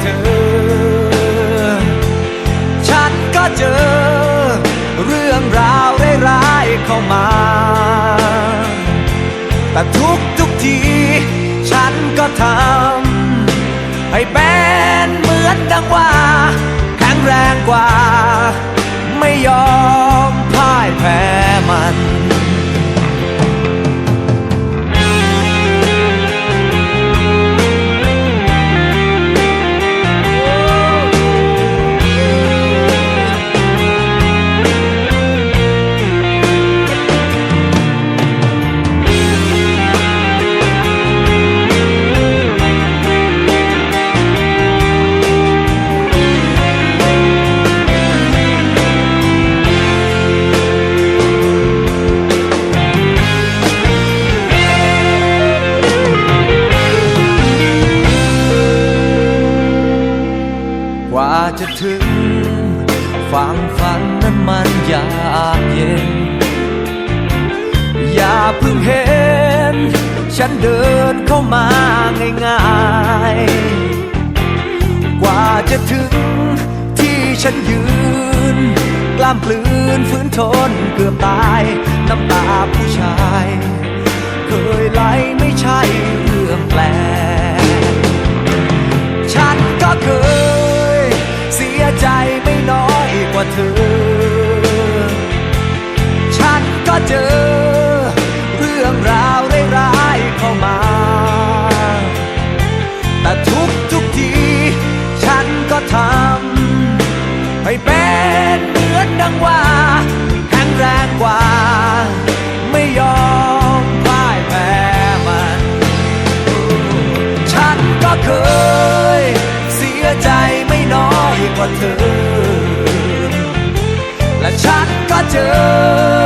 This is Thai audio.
เธอ ฉันก็เจอ เรื่องราวร้ายๆเข้ามา แต่ทุกทุกที ฉันก็ทำให้เป็นเหมือนดังว่าแข็งแรงกว่า ไม่ยอมพ่ายแพ้มัน จะถึงฝั่งฝันนั้นมันยากเย็น อย่าเพิ่งเห็น ฉันเดินเข้ามาง่ายๆ กว่าจะถึงที่ฉันยืน กล้ามปลืนฝืนทนเกือบตาย น้ำตาผู้ชาย เคยไหลไม่ใช่ เธอ และฉันก็เจอ